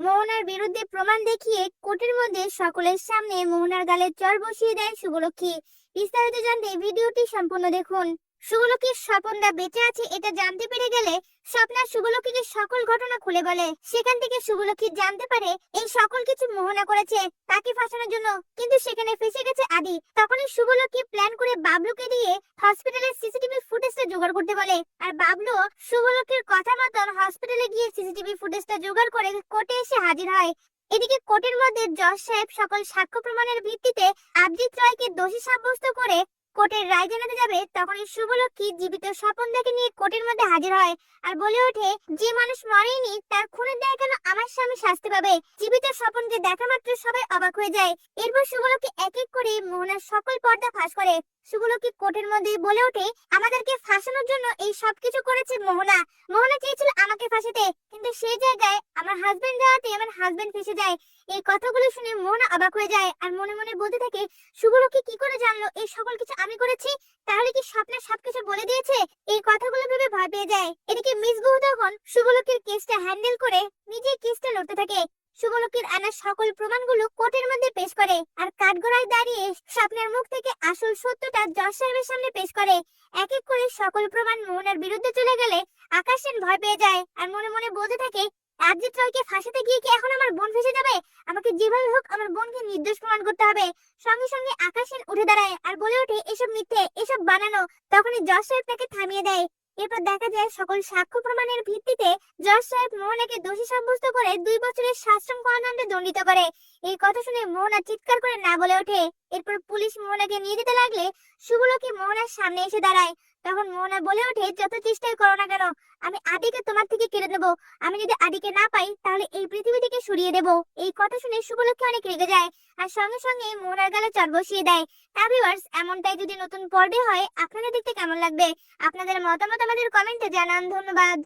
মোহনার বিরুদ্ধে প্রমাণ দেখিয়ে কোর্টের মধ্যে সকলের সামনে মোহনার গালে চর বসিয়ে দেয় শুভলক্ষ্মী। বিস্তারিত জানতে ভিডিওটি সম্পূর্ণ দেখুন। শুভলক্ষ্মীর স্বপনদা বেঁচে আছে এটা জানতে পেরে গেলে স্বপ্না শুভলক্ষ্মীকে সকল ঘটনা খুলে বলে। সেখান থেকে শুভলক্ষ্মী জানতে পারে এই সকল কিছু মোহনা করেছে, তাকে ফাঁসানোর জন্য। কিন্তু সেখানে ফেসে গেছে আদি। তখনই শুভলক্ষ্মী প্ল্যান করে বাবলুকে দিয়ে হসপিটালের সিসিটিভি ফুটেজটা জোগাড় করতে বলে। আর বাবলু শুভলক্ষ্মীর কথা মতন হসপিটালে গিয়ে সিসিটিভি ফুটেজটা জোগাড় করে কোর্টে এসে হাজির হয়। এদিকে কোর্টের মধ্যে জজ সাহেব সকল সাক্ষ্য প্রমাণের ভিত্তিতে আবজিৎ রায়কে দোষী সাব্যস্ত করে কোর্টের রায় জানাতে যাবে, তখনই শুভলক্ষী জীবিত স্বপনদাকে নিয়ে কোর্টের মধ্যে হাজির হয় আর বলে ওঠে, যে মানুষ মরেনি, তার খুনের দায় কেন আমার স্বামী শাস্তি পাবে? জীবিত স্বপনকে দেখা মাত্র সবাই অবাক হয়ে যায়। এরপর শুভলক্ষ্মী এক এক করে মোহনার সকল পর্দা ফাঁস করে। শুভলক্ষ্মী কোর্টের মধ্যে বলে ওঠে, আমাদেরকে ফাঁসানোর জন্য এই সবকিছু করেছে মোহনা। মোহনা চেয়েছিল আমাকে ফাঁসাতে। কিন্তু সেই জায়গায় আমার হাজবেন্ড যাওয়াতে আমার হাজবেন্ড ফেসে যায়। এই কথাগুলো শুনে মন অবাক হয়ে যায় আর মনে মনে বলতে থাকে, শুভলক্ষ্মী কি করে জানলো? এই সকল কিছু আমি করেছি? তাহলে কি স্বপ্নে সবকিছু বলে দিয়েছে? এই কথাগুলো ভেবে ভয় পেয়ে যায়। এদিকে মিস বহু তখন শুভলক্ষ্মীর কেসটা হ্যান্ডেল করে নিজেই কেসটা লড়তে থাকে। শুভলক্ষ্মীর আনা সকল প্রমাণগুলো কোর্টের মধ্যে পেশ করে আর কাঠগড়ায় দাঁড়িয়ে স্বপ্নের মুখ থেকে আসল সত্যটা জজ সাহেবের সামনে পেশ করে। এক এক করে সকল প্রমাণ মোহনার বিরুদ্ধে চলে গেলে আকাশ সেন ভয় পেয়ে যায়। আর মনে মনে বলতে থাকে আরজিৎ রয়কে ফাঁসাতে গিয়ে কি এখন আমার বোন ফেসে যাবে? আমাকে যেভাবে হোক আমার বোনকে নির্দোষ প্রমাণ করতে হবে। সঙ্গে সঙ্গে আকাশ সেন উঠে দাঁড়ায় আর বলে ওঠে, এসব মিথ্যে, এসব বানানো। তখনই জজ সাহেব তাকে থামিয়ে দেয়। এরপর দেখা যায় সকল সাক্ষ্য প্রমাণের ভিত্তিতে জজ সাহেব মোহনাকে দোষী সাব্যস্ত করে দুই বছরের শাস্ত্রম কারাদণ্ডে দণ্ডিত করে। এই কথা শুনে মোহনা চিৎকার করে না বলে ওঠে। এরপর পুলিশ মোহনাকে নিয়ে যেতে লাগলে শুভলক্ষ্মী মোহনার সামনে এসে দাঁড়ায়। তখন মোহনা বলে ওঠে, যত চেষ্টাই করো না কেন, আমি আদিকে তোমার থেকে কেড়ে নেব। আমি যদি আদিকে না পাই, তাহলে এই পৃথিবী থেকে সরিয়ে দেব। এই কথা শুনে শুভলক্ষ্মী অনেক রেগে যায় আর সঙ্গে সঙ্গে মোহনার গালে চট বসিয়ে দেয়। তা ভিউয়ার্স এমনটাই যদি নতুন পর্বে হয়, আপনাদের দেখতে কেমন লাগবে? আপনাদের মতামত আমাদের কমেন্টে জানান। ধন্যবাদ।